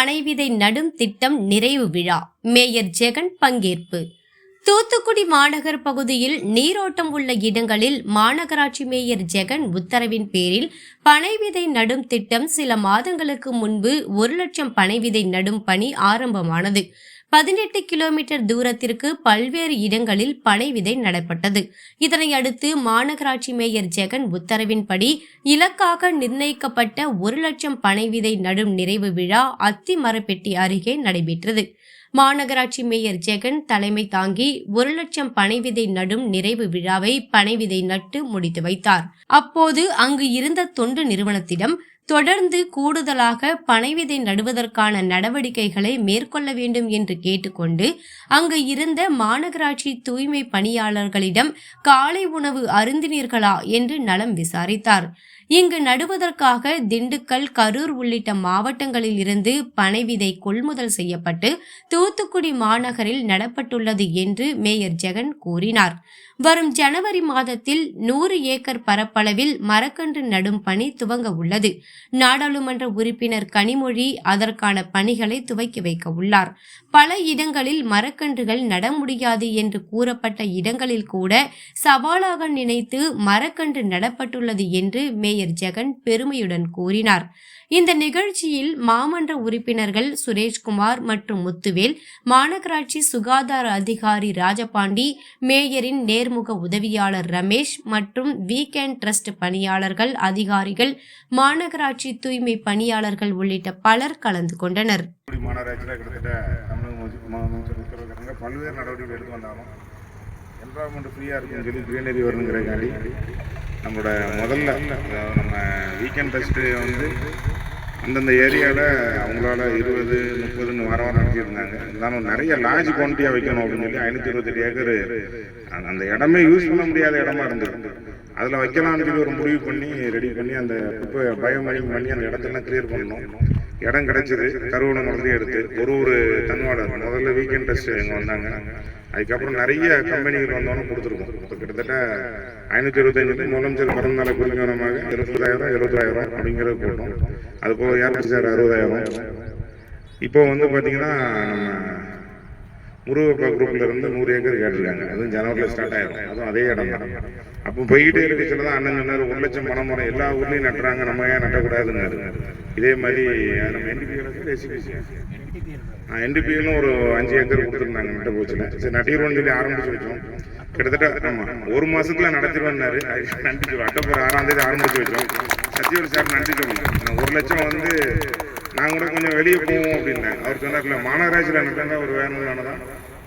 பனைவிதை நடும் திட்டம் நிறைவு விழா. மேயர் ஜெகன் பங்கேற்பு. தூத்துக்குடி மாநகர் பகுதியில் நீரோட்டம் உள்ள இடங்களில் மாநகராட்சி மேயர் ஜெகன் உத்தரவின் பேரில் பனைவிதை நடும் திட்டம் சில மாதங்களுக்கு முன்பு ஒரு லட்சம் பனைவிதை நடும் பணி ஆரம்பமானது. பதினெட்டு கிலோமீட்டர் தூரத்திற்கு பல்வேறு இடங்களில் பனை விதை நடப்பட்டது. இதனை அடுத்து மாநகராட்சி மேயர் ஜெகன் உத்தரவின்படி இலக்காக நிர்ணயிக்கப்பட்ட ஒரு லட்சம் பனை விதை நடும் நிறைவு விழா அத்தி மரப்பெட்டி அருகே நடைபெற்றது. மாநகராட்சி மேயர் ஜெகன் தலைமை தாங்கி ஒரு லட்சம் பனை விதை நடும் நிறைவு விழாவை பனை விதை நட்டு முடித்து வைத்தார். அப்போது அங்கு இருந்த தொண்டு நிறுவனத்திடம் தொடர்ந்து கூடுதலாக பனைவிதை நடுவதற்கான நடவடிக்கைகளை மேற்கொள்ள வேண்டும் என்று கேட்டுக்கொண்டு அங்கு இருந்த மாநகராட்சி தூய்மை பணியாளர்களிடம் காலை உணவு அருந்தினீர்களா என்று நலம் விசாரித்தார். இங்கு நடுவதற்காக திண்டுக்கல் கரூர் உள்ளிட்ட மாவட்டங்களில் இருந்து பனைவிதை கொள்முதல் செய்யப்பட்டு தூத்துக்குடி மாநகரில் நடப்பட்டுள்ளது என்று மேயர் ஜெகன் கூறினார். வரும் ஜனவரி மாதத்தில் நூறு ஏக்கர் பரப்பளவில் மரக்கன்று நடும் பணி துவங்க உள்ளது. நாடாளுமன்ற உறுப்பினர் கனிமொழி அதற்கான பணிகளை துவக்கி வைக்க உள்ளார். பல இடங்களில் மரக்கன்றுகள் நட முடியாது என்று கூறப்பட்ட இடங்களில் கூட சவாலாக நினைத்து மரக்கன்று நடப்பட்டுள்ளது என்று மேயர் ஆசிரியர் ஜெகன் பெருமையுடன் கூறினார். இந்த நிகழ்ச்சியில் மாமன்ற உறுப்பினர்கள் சுரேஷ்குமார் மற்றும் முத்துவேல் மாநகராட்சி சுகாதார அதிகாரி ராஜபாண்டி மேயரின் நேர்முக உதவியாளர் ரமேஷ் மற்றும் வீக்கெண்ட் ட்ரஸ்ட் பணியாளர்கள் அதிகாரிகள் மாநகராட்சி தூய்மை பணியாளர்கள் உள்ளிட்ட பலர் கலந்து கொண்டனர். பல்வேறு நடவடிக்கைகள் எடுத்து வந்தாலும் என்வரான்மெண்ட் ஃப்ரீயாக இருக்குன்னு சொல்லி கிரீனரி வரணுங்கிறக்காண்டி நம்மளோட முதல்ல நம்ம வீக்கெண்ட் ஃபெஸ்ட்டு வந்து அந்தந்த ஏரியாவில் அவங்களால இருபது முப்பதுன்னு வாரம் வாரம் நடத்தியிருந்தாங்க. இருந்தாலும் நிறைய லார்ஜ் குவான்டிட்டியாக வைக்கணும் அப்படின்னு சொல்லி ஐநூற்றி இருபத்தெட்டு ஏக்கர் அந்த இடமே யூஸ் பண்ண முடியாத இடமா இருந்தது. அதில் வைக்கலாம்னு சொல்லி ஒரு முடிவு பண்ணி ரெடி பண்ணி அந்த இப்போ பயோமைனிங் பண்ணி அந்த இடத்தெல்லாம் கிளியர் பண்ணணும். இடம் கிடைச்சது கருவணம் வந்து எடுத்து. ஒரு ஒரு தன்வாளர் முதல்ல வீக்கெண்ட் டெஸ்ட் இங்கே வந்தாங்க. அதுக்கப்புறம் நிறைய கம்பெனிகள் வந்தோன்னு கொடுத்துருக்கோம். இப்போ கிட்டத்தட்ட ஐநூற்றி இருபத்தஞ்சு முதலமைச்சர் பிறந்த நாளை குறிஞ்சவனமாக எழுபதாயிரம் எழுபதாயிரம் அப்படிங்கிறத போட்டோம் அது போக ஏற்பட்டு சார் அறுபதாயிரம். இப்போ வந்து பார்த்தீங்கன்னா நம்ம முருகப்பா குரூப்ல இருந்து நூறு ஏக்கர் கேட்டிருக்காங்க. அதுவும் ஜனவரியில் ஸ்டார்ட் ஆயிரும். அதுவும் அதே இடம் தான் அப்போ போய்கிட்டே இருக்கச்சுல தான் அண்ணன் சொன்னார் ஒரு லட்சம் பணம் மரம் எல்லா ஊர்லேயும் நட்டுறாங்க. நம்ம ஏன் நட்டக்கூடாதுன்னாரு. இதே மாதிரி நம்ம என்டிபி ரெசிபிசி என்டிபியிலும் ஒரு அஞ்சு ஏக்கர் கொடுத்துருந்தாங்க நட்ட போச்சுல. சரி நட்டிடுவோம்னு சொல்லி ஆரம்பிச்சு வச்சோம். கிட்டத்தட்ட ஆமா ஒரு மாசத்துல நடத்திடுவேன்னாரு அதுக்கு நன்றி அட்டப்பூர் ஆறாம் தேதி ஆரம்பிச்சு வச்சோம். சத்தியோடு சார் நன்றி சொல்லணும் ஒரு லட்சம் வந்து நான் கூட கொஞ்சம் வெளியே போவோம் அப்படின்னேன். அவர் சொன்னார்ல மாநகராட்சியில் நட்டாங்க ஒரு வேணும்னால தான்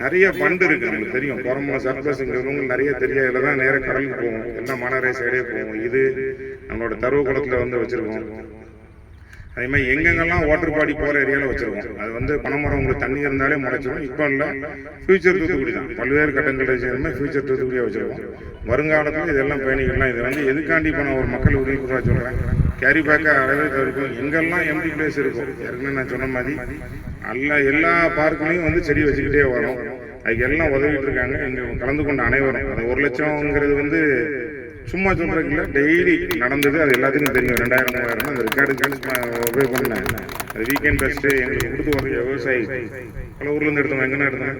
நிறைய ஃபண்டு இருக்கு நமக்கு தெரியும். புறம்புல சர்ப்ளஸ்ங்கிறவங்க நிறைய தெரியாது இல்லை தான் நேராக கடலுக்கு போவோம். எல்லாம் மாநகராட்சி சைடே போவோம். இது நம்மளோட தருவ குளத்தில் வந்து வச்சுருக்கோம். அதே மாதிரி எங்கெங்கெல்லாம் வாட்டர் பாடி போகிற ஏரியாவில் வச்சுருக்கோம். அது வந்து பனைமரம் உங்களுக்கு தண்ணி இருந்தாலே முளைச்சிடும் இப்போ இல்லை ஃபியூச்சர் தூத்துக்குடி தான். பல்வேறு கட்டங்களை சேர்ந்து ஃபியூச்சர் தூத்துக்குடியாக வச்சிருக்கோம். வருங்காலத்தில் இதெல்லாம் பயணிகள்லாம் இது வந்து எதுக்காண்டி இப்போ நான் ஒரு மக்கள் உதவிக்குறாக சொல்கிறேன் கேரி பேக்கை அறவே தவிர்க்கும். எங்கெல்லாம் எம்டி பிளேஸ் இருக்கும் ஏற்கனவே நான் சொன்ன மாதிரி எல்லா எல்லா பார்க்குலையும் வந்து செடி வச்சுக்கிட்டே வரும். அதுக்கு எல்லாம் உதவிட்டு இருக்காங்க. இங்கே கலந்து கொண்ட அனைவரும். அந்த ஒரு லட்சம்ங்கிறது வந்து சும்மா சொல்றதுக்கு இல்லை. டெய்லி நடந்தது. அது எல்லாத்துக்கும் தெரியும். ரெண்டாயிரம் மூவாயிரம். அந்த ரெக்கார்டு உபயோக பண்ணேன் அது வீக்கெண்ட் ஃபஸ்ட்டு எங்களுக்கு கொடுத்து வர விவசாயி. பல ஊர்லேருந்து எடுத்தோம் எங்கன்னா எடுத்தோம்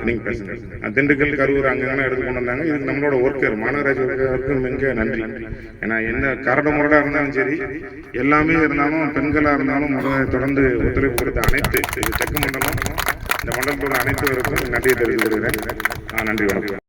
நீங்கள் பேசுங்க திண்டுக்கல் கரூர் அங்கெல்லாம் எடுத்து கொண்டு வந்தாங்க. இதுக்கு நம்மளோட ஒர்க்கர் மாநகராட்சி ஒர்க்கருக்கும் மிக நன்றி. ஏன்னா என்ன கரடு முரடாக இருந்தாலும் சரி எல்லாமே இருந்தாலும் பெண்களாக இருந்தாலும் தொடர்ந்து ஒத்துழைப்பு கொடுத்த அனைத்து இது தெற்கு மண்டலம் இந்த மண்டலத்தோட அனைத்து பேருக்கும் நன்றியை தெரிவித்துக் கொள்கிறேன். ஆ, நன்றி வணக்கம்.